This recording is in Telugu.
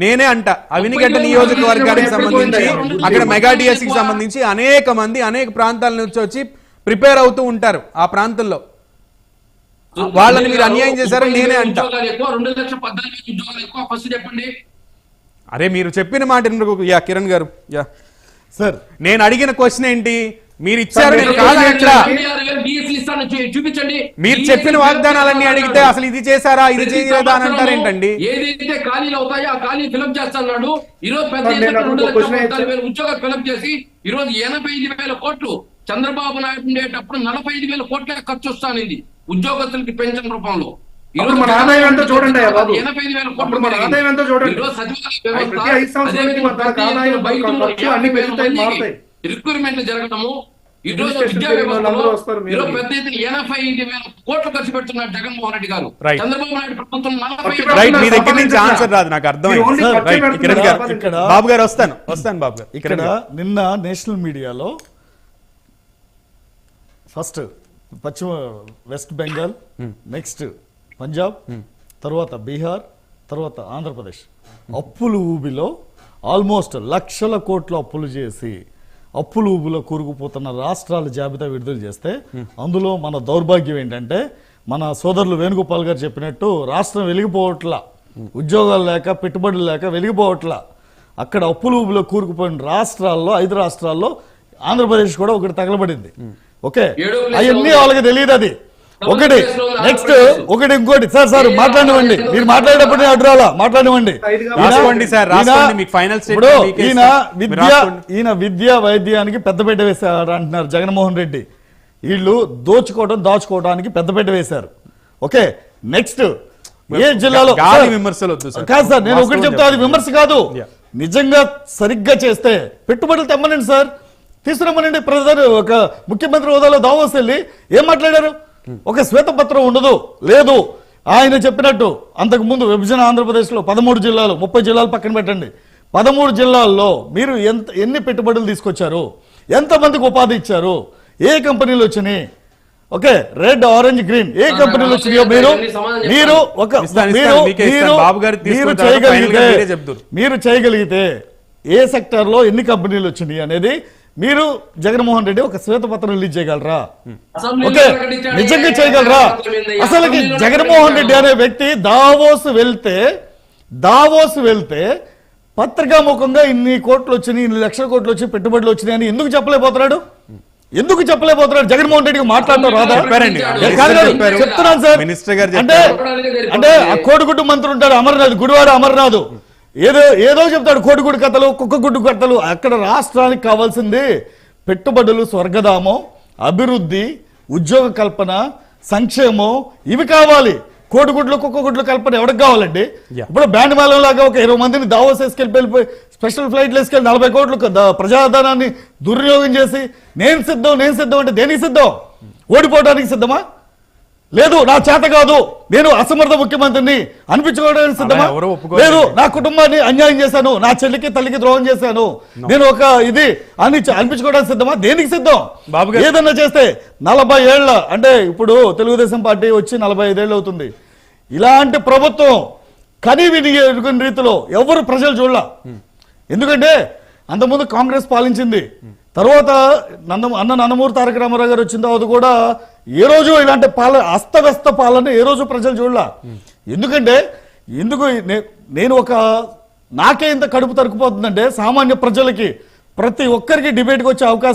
నేనే అంట. అవినిగడ్డ నియోజకవర్గానికి సంబంధించి అక్కడ మెగా కి సంబంధించి అనేక మంది అనేక ప్రాంతాల నుంచి వచ్చి ప్రిపేర్ అవుతూ ఉంటారు ఆ ప్రాంతంలో. వాళ్ళని మీరు అన్యాయం చేశారని నేనే అంట. ఉద్యోగాలు ఎక్కువ రెండు లక్షల పద్నాలుగు వేల ఉద్యోగాలు ఎక్కువ. ఫస్ట్ చెప్పండి. అరే మీరు చెప్పిన మాట. యా కిరణ్ గారు. యా. సార్. నేను అడిగిన క్వశ్చన్ ఏంటి? మీరు ఇచ్చారు నేను కాదు చూ- చూపించండి. మీరు చెప్పిన వాగ్దానాలన్నీ అడిగితే అసలు ఇది చేశారా ఇది చేయలేదా అని అంటారేంటండి? ఏదైతే ఖాళీలు అవుతాయో ఆ ఖాళీ ఫిలప్ చేస్తున్నాడు. ఈ రోజు పెద్ద ఉద్యోగాలు ఫిలప్ చేసి ఈ రోజు ఎనభై ఐదు వేల కోట్లు చంద్రబాబు నాయుడు ఉండేటప్పుడు నలభై ఐదు వేల కోట్ల ఖర్చు వస్తానింది ఉద్యోగస్తులకి పెన్షన్ రూపంలో. ఈ అప్పుడు రోజు మన ఆదాయం ఎంతో చూడండి. ఎనభై ఐదు వేల కోట్లు చూడండి. రిక్రూట్మెంట్లు జరగడము ఈ రోజు రిజిస్ట్రేషన్ విద్యా పెరిగిన వ్యవస్థలో వాళ్ళందరూ వస్తారు మీరు. ఈరోజు పెద్ద ఎత్తున ఎనభై ఐదు వేల కోట్లు ఖర్చు పెడుతున్నారు జగన్మోహన్ రెడ్డి గారు Right. చంద్రబాబు నాయుడు ప్రభుత్వం నలభై పట్టి ఐదు రైట్ మీ. దగ్గర నుంచి ఆన్సర్ రాదు నాకు అర్థమైంది. బాబు గారు వస్తాను వస్తాను బాబు గారు ఇక్కడ. నిన్న నేషనల్ మీడియాలో ఫస్ట్ పశ్చిమ వెస్ట్ బెంగాల్ నెక్స్ట్ పంజాబ్ తర్వాత బీహార్ తర్వాత ఆంధ్రప్రదేశ్ అప్పులు ఊబిలో ఆల్మోస్ట్ లక్షల కోట్ల అప్పులు చేసి అప్పులు ఊబిలో కూరుకుపోతున్న రాష్ట్రాల జాబితా విడుదల చేస్తే అందులో మన దౌర్భాగ్యం ఏంటంటే మన సోదరులు వేణుగోపాల్ గారు చెప్పినట్టు రాష్ట్రం వెలిగిపోవట్లా ఉద్యోగాలు లేక పెట్టుబడులు లేక వెలిగిపోవట్లా. అక్కడ అప్పులు ఊబిలో కూరుకుపోయిన రాష్ట్రాల్లో ఐదు రాష్ట్రాల్లో ఆంధ్రప్రదేశ్ కూడా ఒకటి తగలబడింది. ఓకే? అవన్నీ. వాళ్ళకి తెలియదు అది. ఒకటి నెక్స్ట్. ఒకటి ఇంకోటి. సార్ సార్ మాట్లాడనివ్వండి. మీరు మాట్లాడేటప్పుడు నేను అడ్రాలా మాట్లాడనివ్వండి. ఈయన- ఇప్పుడు విద్య. ఈయన విద్య వైద్యానికి పెద్దపీట వేశారు అంటున్నారు జగన్మోహన్ రెడ్డి. వీళ్ళు దోచుకోవడం దాచుకోవడానికి పెద్దపీట వేశారు. ఓకే నెక్స్ట్ ఏ జిల్లాలో విమర్శలు. కాదు సార్ నేను ఒకటి చెప్తా అది. విమర్శ కాదు. నిజంగా సరిగ్గా చేస్తే పెట్టుబడులు తెమ్మనండి సార్. తీసుకురమ్మనండి ప్రధాని ఒక ముఖ్యమంత్రి హోదాలో దావోస్ వెళ్ళి ఏం మాట్లాడారు? ఒక శ్వేతపత్రం ఉండదు లేదు ఆయన చెప్పినట్టు అంతకు ముందు విభజన ఆంధ్రప్రదేశ్లో పదమూడు జిల్లాలు ముప్పై జిల్లాలు పక్కన పెట్టండి పదమూడు జిల్లాల్లో మీరు ఎంత ఎన్ని పెట్టుబడులు తీసుకొచ్చారు ఎంతమందికి ఉపాధి ఇచ్చారు ఏ కంపెనీలు వచ్చినాయి ఓకే రెడ్ ఆరెంజ్ గ్రీన్ ఏ కంపెనీలు వచ్చినాయో మీరు మీరు ఒక మీరు. మీరు చేయగలిగితే మీరే చేయగలిగితే ఏ సెక్టార్లో ఎన్ని కంపెనీలు వచ్చినాయి అనేది మీరు జగన్మోహన్ రెడ్డి ఒక శ్వేతపత్రం రిలీజ్ చేయగలరా? ఓకే. నిజంగా చేయగలరా? అసెంబ్లీలో అసలు ప్రకటించాడు. జగన్మోహన్ రెడ్డి అనే వ్యక్తి దావోస్ వెళ్తే దావోస్ వెళ్తే పత్రికాముఖంగా ఇన్ని కోట్లు వచ్చినాయి ఇన్ని లక్షల కోట్లు వచ్చి పెట్టుబడులు వచ్చినాయి అని ఎందుకు చెప్పలేకపోతున్నాడు? ఎందుకు చెప్పలేకపోతున్నాడు? జగన్మోహన్ రెడ్డికి మాట్లాడటం రాదా. చెప్తున్నాను సార్. మినిస్టర్ గారు అంటే చెప్పారు. అంటే ఆ కోడిగుడ్డు మంత్రి ఉంటాడు అమర్నాథ్ గుడివాడ అమర్నాథ్. ఏదో ఏదో చెప్తాడు కోడిగుడ్డు కథలు కుక్క గుడ్డు కథలు. అక్కడ రాష్ట్రానికి కావాల్సింది పెట్టుబడులు స్వర్గధామం అభివృద్ధి ఉద్యోగ కల్పన సంక్షేమం. ఇవి కావాలి. కోడిగుడ్లు కుక్క గుడ్లు కల్పన ఎవరికి కావాలండి. ఇప్పుడు బ్యాండ్ మేళం లాగా ఒక ఇరవై మందిని దావోస్ వేసుకెళ్ళి వెళ్ళిపోయి స్పెషల్ ఫ్లైట్లు వేసుకెళ్ళి నలభై కోట్లు ప్రజాధనాన్ని దుర్వినియోగం చేసి నేను సిద్ధం నేను సిద్ధం అంటే దేనికి సిద్ధం? ఓడిపోవడానికి సిద్ధమా? లేదు నా చేత కాదు. నేను అసమర్థ ముఖ్యమంత్రిని అనిపించుకోవడానికి సిద్ధమా. లేదు నా కుటుంబాన్ని అన్యాయం చేశాను. నా చెల్లికి తల్లికి ద్రోహం చేశాను. నేను ఒక ఇది అని అనిపించుకోవడానికి సిద్ధమా? దేనికి సిద్ధం? బాబు. ఏదన్నా చేస్తే నలభై ఏళ్ళ అంటే ఇప్పుడు తెలుగుదేశం పార్టీ వచ్చి నలభై ఐదేళ్ళు అవుతుంది. ఇలాంటి ప్రభుత్వం కని విని ఎరుగని రీతిలో ఎవరు ప్రజలు చూడాల. ఎందుకంటే అంతకుముందు కాంగ్రెస్ పాలించింది. తర్వాత నంద అన్న నందమూరి తారక రామారావు గారు వచ్చిన తర్వాత కూడా ఏ రోజు ఇలాంటి పాలన అస్తవ్యస్త పాలన ఏ రోజు ప్రజలు చూడాల? ఎందుకంటే ఎందుకు నేను ఒక నాకే ఇంత కడుపు తరుకుపోతుందంటే సామాన్య ప్రజలకి ప్రతి ఒక్కరికి డిబేట్కి వచ్చే అవకాశం